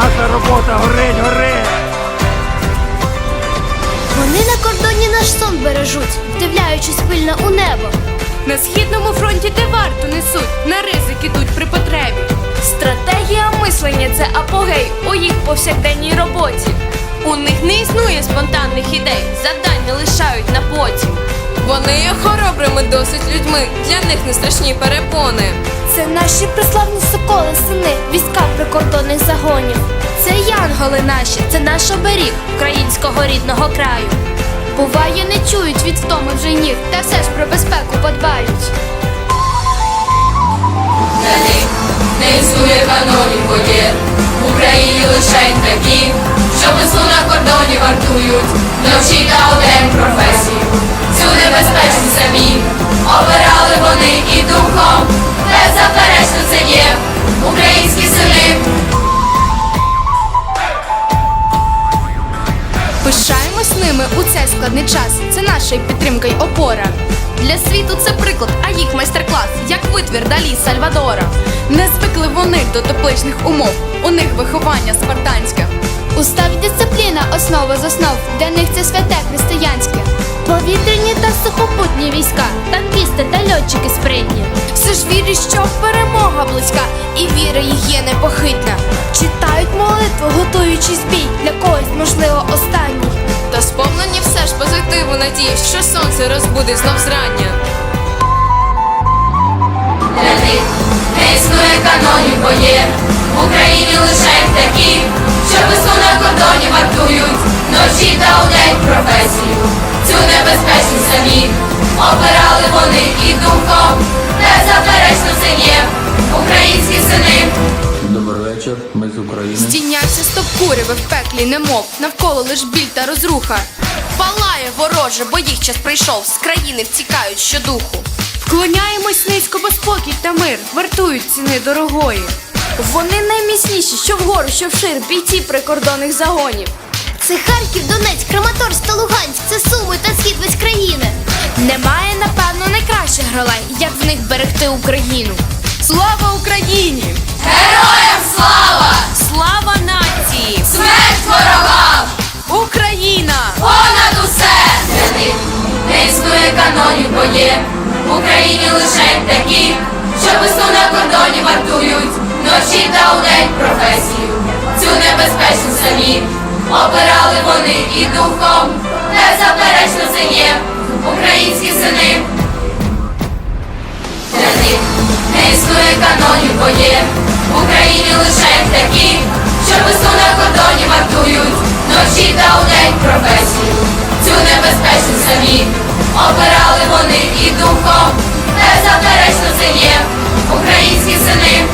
робота, горить, горить! Вони на кордоні наш сон бережуть, вдивляючись пильно у небо. На східному фронті де варту несуть, на ризик ідуть при потребі. Стратегія мислення це апогей у їх повсякденній роботі. У них не існує спонтанних ідей, завдань не лишають на потім. Вони є хоробрими досить людьми, для них не страшні перепони. Наші приславні соколи, сини, війська прикордонних загонів. Це янголи наші, це наш оберіг українського рідного краю. Буває, не чують від втоми вже ніг, та все ж про безпеку подбають. Для них не існує канонів воєн В Україні лише такі, що весну на кордоні вартують Вночі та одень професію Цю небезпечну самі Наша підтримка й опора. Для світу це приклад, а їх майстер-клас, як витвір далі Сальвадора. Не звикли вони до тепличних умов. У них виховання спартанське. Устав дисципліна основа з основ. Для них це святе християнське. Повітряні та сухопутні війська, танкісти та льотчики спритні. Все ж вірять, що перемога близька, і віра їх є непохитна. Читають молитву, готуючись бій, для когось, можливо, останній. Та сповнені все ж позитиву надії, що сонце розбудить знов зрання. Для них не існує канонів воєн В Україні лише такі, що весну на кордоні вартують. Ночі та удень професію Цю небезпечну самі. Обирали вони і духом Беззаперечно це є. Українські сини. Добрий вечір, ми України. Здійняться стопкуряви в пеклі, немов навколо лиш біль та розруха. Палає вороже, бо їх час прийшов, з країни втікають щодуху. Вклоняємось низько, бо спокій та мир вартують ціни дорогої. Вони найміцніші, що вгору, що вшир, бійці прикордонних загонів. Це Харків, Донецьк, Краматорськ та Луганськ, це Суми та схід весь країни. Немає, напевно, найкращих гролей, як в них берегти Україну. Слава воєн В Україні лише такі, що весну на кордоні вартують Ночі та удень професію. Цю небезпечну самі Обирали вони і духом. Беззаперечно це є Українські сини. Для них не існує канонів воєн В Україні лише такі, що весну на кордоні вартують Ночі та удень професію. Цю небезпечну самі обирали вони і духом, незаперечно це є українські сини.